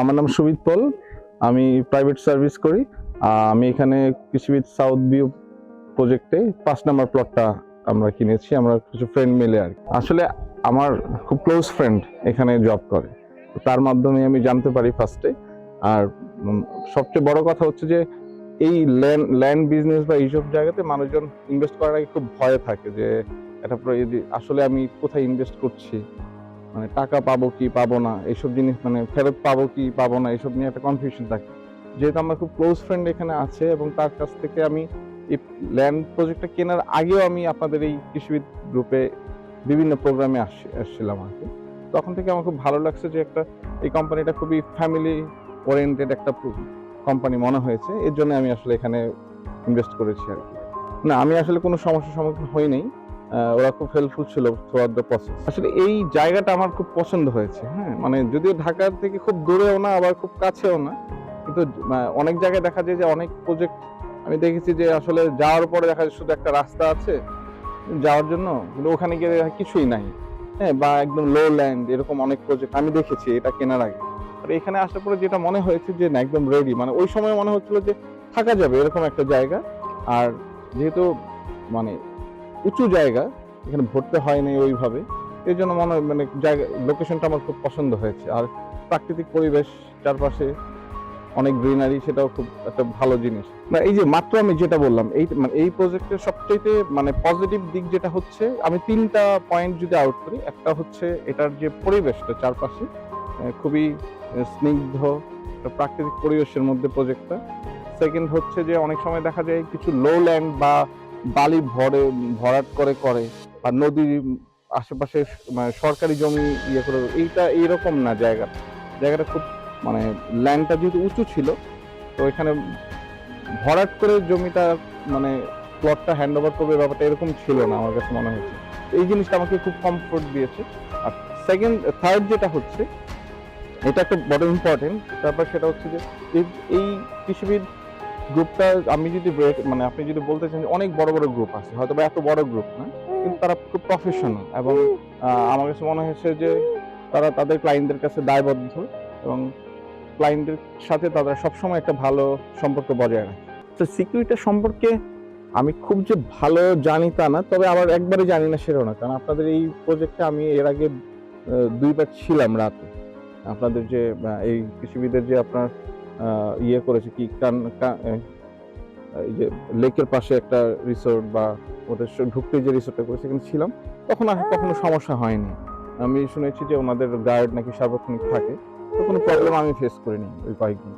আমার নাম সুবিত পল। আমি প্রাইভেট সার্ভিস করি। আমি এখানে কৃষিবিদ সাউথ ভিউ প্রজেক্টে পাঁচ নাম্বার প্লটটা আমরা কিনেছি। আমরা কিছু ফ্রেন্ড মিলে আর। আসলে আমার খুব ক্লোজ ফ্রেন্ড এখানে জব করে। তার মাধ্যমে আমি জানতে পারি ফার্স্টে আর সবচেয়ে বড় কথা হচ্ছে যে, এই ল্যান্ড ল্যান্ড বিজনেস বা এইসব জায়গাতে মানুষজন ইনভেস্ট করার আগে খুব ভয়ে থাকে যে, এটা আসলে আমি কোথায় ইনভেস্ট করছি? মানে টাকা পাবো কি পাবো না এইসব জিনিস মানে ফেরত পাবো কি পাবো না এইসব নিয়ে একটা কনফিউশন থাকে। যেহেতু আমার খুব ক্লোজ ফ্রেন্ড এখানে আছে এবং তার কাছ থেকে আমি এই ল্যান্ড প্রজেক্টটা কেনার আগেও আমি আপনাদের এই কৃষিবিদ গ্রুপে বিভিন্ন প্রোগ্রামে আসছিলাম আর কি। তখন থেকে আমার খুব ভালো লাগছে যে একটা এই কোম্পানিটা খুবই ফ্যামিলি ওরিয়েন্টেড একটা কোম্পানি মনে হয়েছে এর জন্য আমি আসলে এখানে ইনভেস্ট করেছি আর কি। না আমি আসলে কোনো সমস্যার সম্মুখীন হইনি আহ, ওরা খুব হেল্পফুল ছিল থ্রু আউট দ্য প্রসেস আসলে এই জায়গাটা আমার খুব পছন্দ হয়েছে হ্যাঁ? মানে যদিও ঢাকার থেকে খুব দূরেও না, আবার খুব কাছেও না, কিন্তু অনেক জায়গায় দেখা যায় যে অনেক প্রজেক্ট আমি দেখেছি যে আসলে যাওয়ার পরে দেখা যায় শুধু একটা রাস্তা আছে, যাওয়ার জন্য, কিন্তু ওখানে গিয়ে কিছুই নাই হ্যাঁ? বা একদম লো ল্যান্ড এরকম অনেক প্রজেক্ট আমি দেখেছি, এটা কেনার আগে। আর এখানে আসার পরে যেটা মনে হয়েছে যে না, একদম রেডি মানে ওই সময় মনে হচ্ছিল যে থাকা যাবে এরকম একটা জায়গা, আর যেহেতু মানে উঁচু জায়গা, এখানে ভরতে হয় হয়নি ওইভাবে। এই জন্য মনে মানে জায়গা লোকেশনটা আমার খুব পছন্দ হয়েছে। আর প্রাকৃতিক পরিবেশ চারপাশে অনেক গ্রিনারি সেটাও খুব একটা ভালো জিনিস। না এই যে মাত্র আমি যেটা বললাম, এই মানে এই প্রজেক্টের সবচেয়ে মানে পজিটিভ দিক যেটা হচ্ছে, আমি তিনটা পয়েন্ট যদি আউট করি, একটা হচ্ছে এটার যে পরিবেশটা চারপাশে খুবই স্নিগ্ধ প্রাকৃতিক পরিবেশের মধ্যে প্রজেক্টটা সেকেন্ড হচ্ছে যে অনেক সময় দেখা যায় কিছু লো ল্যান্ড বা বালি ভরে, ভরাট করে করে বা নদীর আশেপাশে মানে সরকারি জমি ইয়ে করে, এইটা এইরকম না জায়গাটা জায়গাটা খুব মানে ল্যান্ডটা যেহেতু উঁচু ছিল, তো এখানে ভরাট করে জমিটা মানে প্লটটা হ্যান্ড ওভার করবে ব্যাপারটা এরকম ছিল না আমার কাছে মনে হয়েছে এই জিনিসটা আমাকে খুব কমফোর্ট দিয়েছে। আর সেকেন্ড থার্ড যেটা হচ্ছে, এটা একটা বড় ইম্পর্টেন্ট তারপর সেটা হচ্ছে যে, এই- এই কৃষিবিদ গ্রুপটা আমি যদি মানে আপনি যদি বলতে চান অনেক বড় বড় গ্রুপ আছে, হয়তো বা এত বড় গ্রুপ না, কিন্তু তারা খুব প্রফেশনাল এবং আমার কাছে মনে হয়েছে যে তারা তাদের ক্লায়েন্টদের কাছে দায়বদ্ধ এবং ক্লায়েন্টদের সাথে তারা সবসময় একটা ভালো সম্পর্ক বজায় রাখে। তো সিকিউরিটি সম্পর্কে আমি খুব যে ভালো জানি তা না, তবে আবার একবারে জানি না সেটাও না, কারণ আপনাদের এই প্রজেক্টে আমি এর আগে দুইবার ছিলাম রাতে। আপনাদের যে এই কৃষিবিদের যে আপনার ইয়ে করেছে কি কান এই যে লেকের পাশে একটা রিসোর্ট বা ওদের ঢুকতে যে রিসোর্টটা করেছে সেখানে ছিলাম তখন আর কখনো সমস্যা হয়নি। আমি শুনেছি যে ওনাদের গার্ড নাকি সার্বক্ষণিক থাকে তো কোনো প্রবলেম আমি ফেস করিনি ওই কয়েকদিন।